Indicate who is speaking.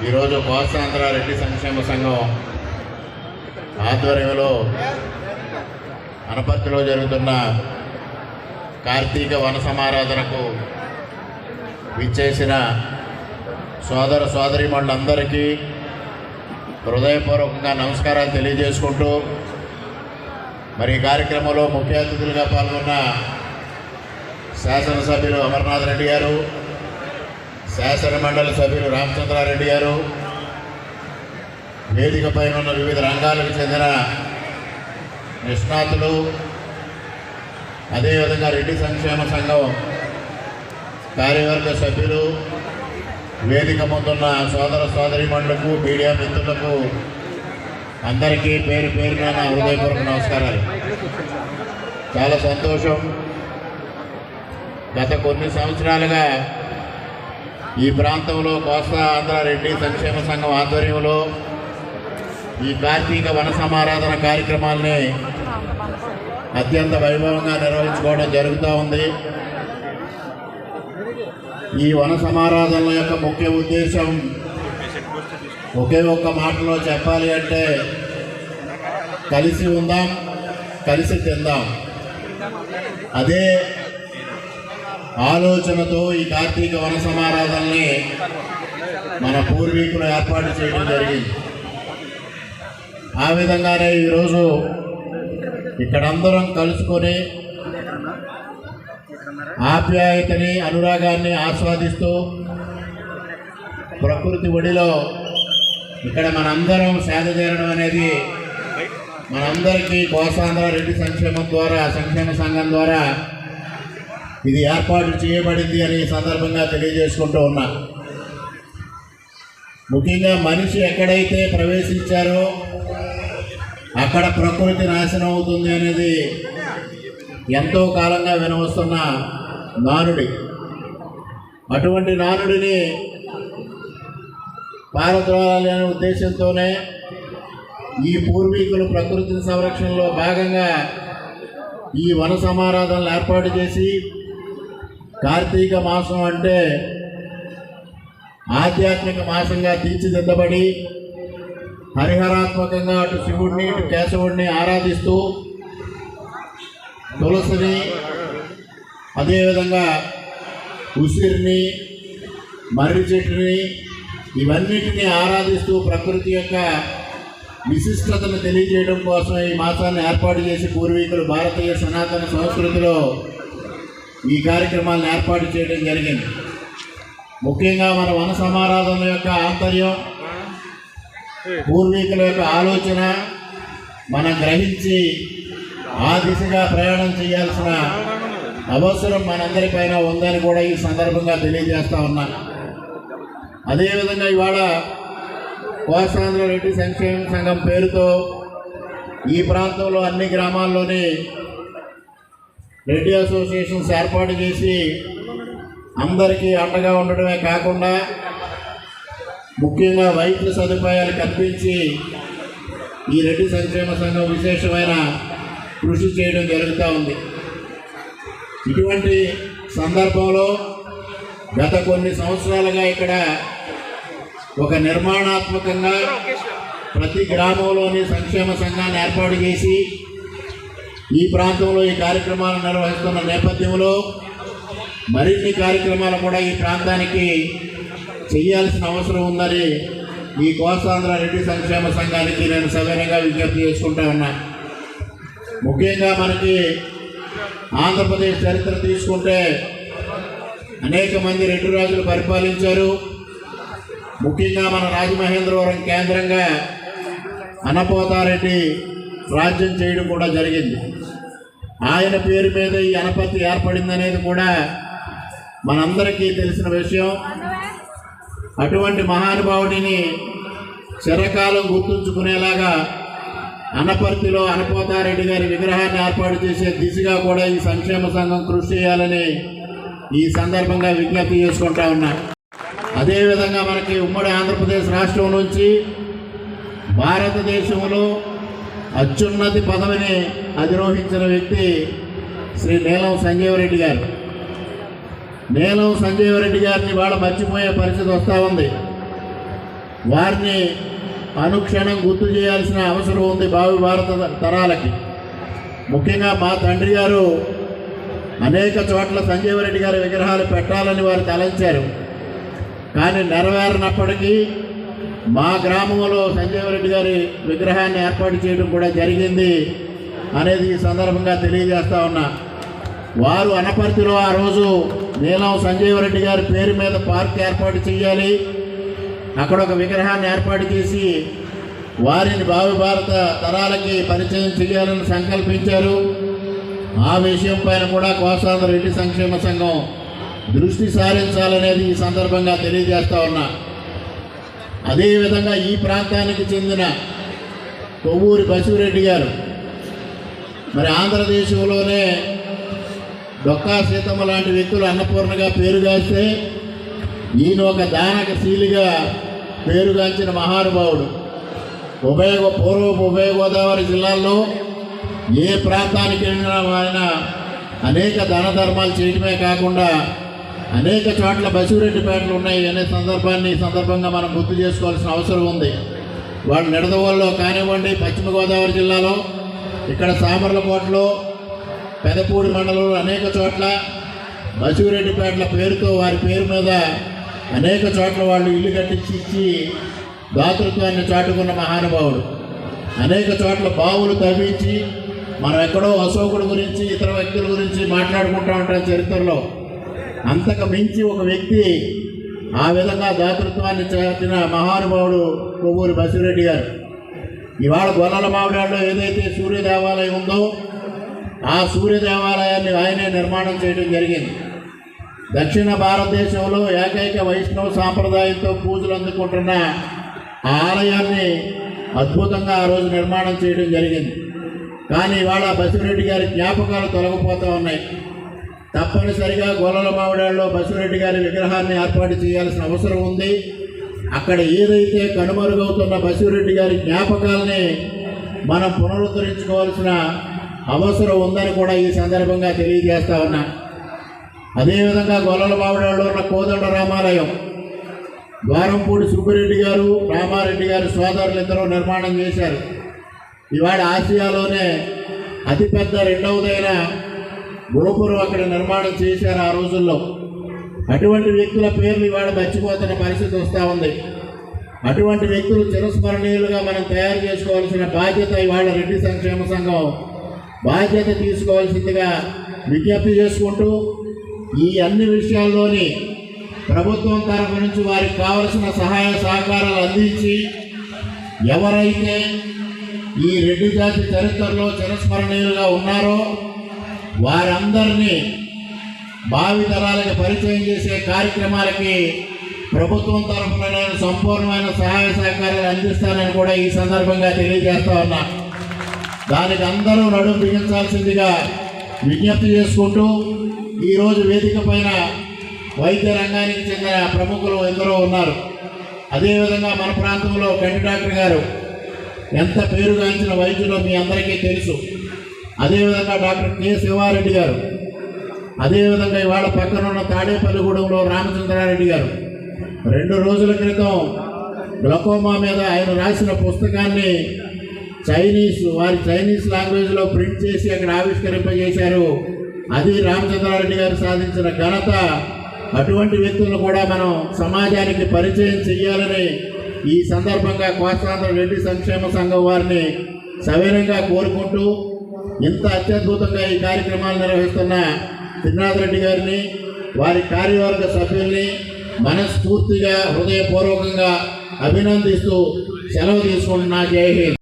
Speaker 1: ఈరోజు కోస్తాంధ్ర రెడ్డి సంక్షేమ సంఘం ఆధ్వర్యంలో అనపర్తిలో జరుగుతున్న కార్తీక వన సమారాధనకు విచ్చేసిన సోదర సోదరిమణులందరికీ హృదయపూర్వకంగా నమస్కారాలు తెలియజేసుకుంటూ మరి ఈ కార్యక్రమంలో ముఖ్య అతిథులుగా పాల్గొన్న శాసనసభ్యులు అమర్నాథ్ రెడ్డి గారు శాసనమండలి సభ్యులు రామచంద్రారెడ్డి గారు వేదికపై ఉన్న వివిధ రంగాలకు చెందిన నిష్ణాతులు అదేవిధంగా రెడ్డి సంక్షేమ సంఘం కార్యవర్గ సభ్యులు వేదిక ముందున్న సోదర సోదరిమణులకు మీడియా మిత్రులకు అందరికీ పేరు పేరున నా హృదయపూర్వక నమస్కారాలు. చాలా సంతోషం. గత కొన్ని సంవత్సరాలుగా ఈ ప్రాంతంలో కోస్తా ఆంధ్ర రెడ్డి సంక్షేమ సంఘం ఆధ్వర్యంలో ఈ కార్తీక వన సమారాధన కార్యక్రమాల్ని అత్యంత వైభవంగా నిర్వహించుకోవడం జరుగుతూ ఉంది. ఈ వన సమారాధనల యొక్క ముఖ్య ఉద్దేశం ఒకే ఒక్క మాటలో చెప్పాలి అంటే కలిసి ఉందాం కలిసి తిందాం. అదే ఆలోచనతో ఈ కార్తీక వన సమారాధనని మన పూర్వీకులు ఏర్పాటు చేయడం జరిగింది. ఆ విధంగానే ఈరోజు ఇక్కడందరం కలుసుకొని ఆప్యాయతని అనురాగాన్ని ఆస్వాదిస్తూ ప్రకృతి ఒడిలో ఇక్కడ మనందరం సేద చేరడం అనేది మనందరికీ కోసాంధ్ర రెడ్డి సంక్షేమం ద్వారా సంక్షేమ సంఘం ద్వారా ఇది ఏర్పాటు చేయబడింది అని సందర్భంగా తెలియజేసుకుంటూ ఉన్నా. ముఖ్యంగా మనిషి ఎక్కడైతే ప్రవేశించారో అక్కడ ప్రకృతి నాశనం అవుతుంది అనేది ఎంతో కాలంగా వినవస్తున్న నానుడి. అటువంటి నానుడిని పారద్రోలాలి అనే ఉద్దేశంతోనే ఈ పూర్వీకులు ప్రకృతి సంరక్షణలో భాగంగా ఈ వన సమారాధనలు ఏర్పాటు చేసి కార్తీక మాసం అంటే ఆధ్యాత్మిక మాసంగా తీర్చిదిద్దబడి హరిహరాత్మకంగా అటు శివుడిని ఇటు కేశవుడిని ఆరాధిస్తూ తులసిని అదేవిధంగా ఉసిరిని మర్రి చెట్టుని ఇవన్నిటిని ఆరాధిస్తూ ప్రకృతి యొక్క విశిష్టతను తెలియజేయడం కోసం ఈ మాసాన్ని ఏర్పాటు చేసి పూర్వీకులు భారతీయ సనాతన సంస్కృతిలో ఈ కార్యక్రమాలను ఏర్పాటు చేయడం జరిగింది. ముఖ్యంగా మన వన సమారాధన యొక్క ఆంతర్యం పూర్వీకుల యొక్క ఆలోచన మనం గ్రహించి ఆ దిశగా ప్రయాణం చేయాల్సిన అవసరం మనందరిపైన ఉందని కూడా ఈ సందర్భంగా తెలియజేస్తా ఉన్నాను అదేవిధంగా ఇవాళ కోస్తాంధ్ర రెడ్డి సంక్షేమ సంఘం పేరుతో ఈ ప్రాంతంలో అన్ని గ్రామాల్లోని రెడ్డి అసోసియేషన్స్ ఏర్పాటు చేసి అందరికీ అండగా ఉండడమే కాకుండా ముఖ్యంగా వైద్య సదుపాయాలు కల్పించి ఈ రెడ్డి సంక్షేమ సంఘం విశేషమైన కృషి చేయడం జరుగుతూ ఉంది. ఇటువంటి సందర్భంలో గత కొన్ని సంవత్సరాలుగా ఇక్కడ ఒక నిర్మాణాత్మకంగా ప్రతి గ్రామంలోని సంక్షేమ సంఘాన్ని ఏర్పాటు చేసి ఈ ప్రాంతంలో ఈ కార్యక్రమాలు నిర్వహిస్తున్న నేపథ్యంలో మరిన్ని కార్యక్రమాలు కూడా ఈ ప్రాంతానికి చేయాల్సిన అవసరం ఉందని ఈ కోస్తాంధ్ర రెడ్డి సంక్షేమ సంఘానికి నేను సవినయంగా విజ్ఞప్తి చేసుకుంటా ఉన్నా. ముఖ్యంగా మనకి ఆంధ్రప్రదేశ్ చరిత్ర తీసుకుంటే అనేక మంది రెడ్డి రాజులు పరిపాలించారు. ముఖ్యంగా మన రాజమహేంద్రవరం కేంద్రంగా అనపోతారెడ్డి రాజ్యం చేయడం కూడా జరిగింది. ఆయన పేరు మీద ఈ అనపతి ఏర్పడిందనేది కూడా మనందరికీ తెలిసిన విషయం. అటువంటి మహానుభావుడిని చిరకాలం గుర్తుంచుకునేలాగా అనపర్తిలో అనపోతారెడ్డి గారి విగ్రహాన్ని ఏర్పాటు చేసే దిశగా కూడా ఈ సంక్షేమ సంఘం కృషి చేయాలని ఈ సందర్భంగా విజ్ఞప్తి చేసుకుంటా ఉన్నా. అదేవిధంగా మనకి ఉమ్మడి ఆంధ్రప్రదేశ్ రాష్ట్రం నుంచి భారతదేశంలో అత్యున్నతి పదవిని అధిరోహించిన వ్యక్తి శ్రీ నీలం సంజీవరెడ్డి గారు. నీలం సంజీవరెడ్డి గారిని వాళ్ళ మర్చిపోయే పరిస్థితి వస్తూ ఉంది. వారిని అనుక్షణం గుర్తు చేయాల్సిన అవసరం ఉంది భావి భారత తరాలకి. ముఖ్యంగా మా తండ్రి గారు అనేక చోట్ల సంజీవరెడ్డి గారి విగ్రహాలు పెట్టాలని వారు తలంచారు. కానీ నెరవేరినప్పటికీ మా గ్రామంలో సంజీవరెడ్డి గారి విగ్రహాన్ని ఏర్పాటు చేయడం కూడా జరిగింది అనేది ఈ సందర్భంగా తెలియజేస్తా ఉన్నా. వారు అనపర్తిలో ఆ రోజు నీలం సంజీవరెడ్డి గారి పేరు మీద పార్క్ ఏర్పాటు చేయాలి. అక్కడ ఒక విగ్రహాన్ని ఏర్పాటు చేసి వారిని భావి భారత తరాలకి పరిచయం చేయాలని సంకల్పించారు. ఆ విషయం పైన కూడా కోసాంధ్ర రెడ్డి సంక్షేమ సంఘం దృష్టి సారించాలనేది ఈ సందర్భంగా తెలియజేస్తా ఉన్నా. అదేవిధంగా ఈ ప్రాంతానికి చెందిన కొవ్వూరి బసిరెడ్డి గారు మరి ఆంధ్రదేశంలోనే డొక్కా సీతమ్మ లాంటి వ్యక్తులు అన్నపూర్ణగా పేరుగాస్తే ఈయన ఒక దానకశీలిగా పేరుగాంచిన మహానుభావుడు. ఉభయ పూర్వపు ఉభయ గోదావరి జిల్లాల్లో ఏ ప్రాంతానికి వెళ్ళినా ఆయన అనేక దాన ధర్మాలు చేయడమే కాకుండా అనేక చోట్ల బసిరెడ్డిపేటలు ఉన్నాయి. అనే సందర్భాన్ని సందర్భంగా మనం గుర్తు చేసుకోవాల్సిన అవసరం ఉంది. వాళ్ళు నిడదవోల్లో కానివ్వండి పశ్చిమ గోదావరి జిల్లాలో ఇక్కడ సామర్లకోటలో పెదపూడి మండలంలో అనేక చోట్ల బసిరెడ్డిపేటల పేరుతో వారి పేరు మీద అనేక చోట్ల వాళ్ళు ఇల్లు కట్టించి ఇచ్చి దాతృత్వాన్ని చాటుకున్న మహానుభావుడు. అనేక చోట్ల బావులు తవ్వించి మనం ఎక్కడో అశోకుడు గురించి ఇతర వ్యక్తుల గురించి మాట్లాడుకుంటూ ఉంటాం చరిత్రలో. అంతకు మించి ఒక వ్యక్తి ఆ విధంగా దాతృత్వాన్ని చేసిన మహానుభావుడు కొవ్వూరు బసిరెడ్డి గారు. ఇవాళ గొల్లల మామిడాల్లో ఏదైతే సూర్య దేవాలయం ఉందో ఆ సూర్య దేవాలయాన్ని ఆయనే నిర్మాణం చేయడం జరిగింది. దక్షిణ భారతదేశంలో ఏకైక వైష్ణవ సాంప్రదాయంతో పూజలు అందుకుంటున్న ఆ ఆలయాన్ని అద్భుతంగా ఆ రోజు నిర్మాణం చేయడం జరిగింది. కానీ ఇవాళ బసిరెడ్డి గారి జ్ఞాపకాలు తొలగిపోతూ ఉన్నాయి. తప్పనిసరిగా గోలల మావిడాల్లో బసిరెడ్డి గారి విగ్రహాన్ని ఏర్పాటు చేయాల్సిన అవసరం ఉంది. అక్కడ ఏదైతే కనుమరుగవుతున్న బసిరెడ్డి గారి జ్ఞాపకాలని మనం పునరుద్ధరించుకోవాల్సిన అవసరం ఉందని కూడా ఈ సందర్భంగా తెలియజేస్తా ఉన్నా. అదేవిధంగా గొల్లల మావిడాల్లో ఉన్న కోదండ రామాలయం ద్వారంపూడి సుబ్బిరెడ్డి గారు రామారెడ్డి గారు సోదరులు ఇద్దరు నిర్మాణం చేశారు. ఇవాళ ఆసియాలోనే అతిపెద్ద రెండవదైన గోపురం అక్కడ నిర్మాణం చేశారు ఆ రోజుల్లో. అటువంటి వ్యక్తుల పేర్లు ఇవాళ మర్చిపోతున్న పరిస్థితి వస్తూ ఉంది. అటువంటి వ్యక్తులు చిరస్మరణీయులుగా మనం తయారు చేసుకోవాల్సిన బాధ్యత ఇవాళ రెడ్డి సంక్షేమ సంఘం. బాధ్యత తీసుకోవాల్సిందిగా విజ్ఞప్తి చేసుకుంటూ ఈ అన్ని విషయాల్లోని ప్రభుత్వం తరఫు నుంచి వారికి కావలసిన సహాయ సహకారాలు అందించి ఎవరైతే ఈ రెడ్డి జాతి చరిత్రలో చిరస్మరణీయులుగా ఉన్నారో వారందరినీ భావితరాలకు పరిచయం చేసే కార్యక్రమాలకి ప్రభుత్వం తరఫున నేను సంపూర్ణమైన సహాయ సహకారాలు అందిస్తానని కూడా ఈ సందర్భంగా తెలియజేస్తా ఉన్నా. దానికి అందరూ నడుము బిగించాల్సిందిగా విజ్ఞప్తి చేసుకుంటూ ఈరోజు వేదిక పైన వైద్య రంగానికి చెందిన ప్రముఖులు ఎందరో ఉన్నారు. అదేవిధంగా మన ప్రాంతంలో కంటి డాక్టర్ గారు ఎంత పేరుగాంచిన వైద్యులో మీ అందరికీ తెలుసు. అదేవిధంగా డాక్టర్ కె శివారెడ్డి గారు అదేవిధంగా ఇవాళ పక్కన ఉన్న తాడేపల్లిగూడెంలో రామచంద్రారెడ్డి గారు. రెండు రోజుల క్రితం గ్లకోమా మీద ఆయన రాసిన పుస్తకాన్ని చైనీస్ వారి చైనీస్ లాంగ్వేజ్లో ప్రింట్ చేసి అక్కడ ఆవిష్కరింపజేశారు. అది రామచంద్రారెడ్డి గారు సాధించిన ఘనత. అటువంటి వ్యక్తులను కూడా మనం సమాజానికి పరిచయం చేయాలని ఈ సందర్భంగా కోస్తాంధ్ర రెడ్డి సంక్షేమ సంఘం వారిని సవినంగా కోరుకుంటూ ఇంత అత్యద్భుతంగా ఈ కార్యక్రమాలు నిర్వహిస్తున్న త్రినాథ్ రెడ్డి గారిని వారి కార్యవర్గ సభ్యుల్ని మనస్ఫూర్తిగా హృదయపూర్వకంగా అభినందిస్తూ సెలవు తీసుకుంటున్నా. జై హింద్.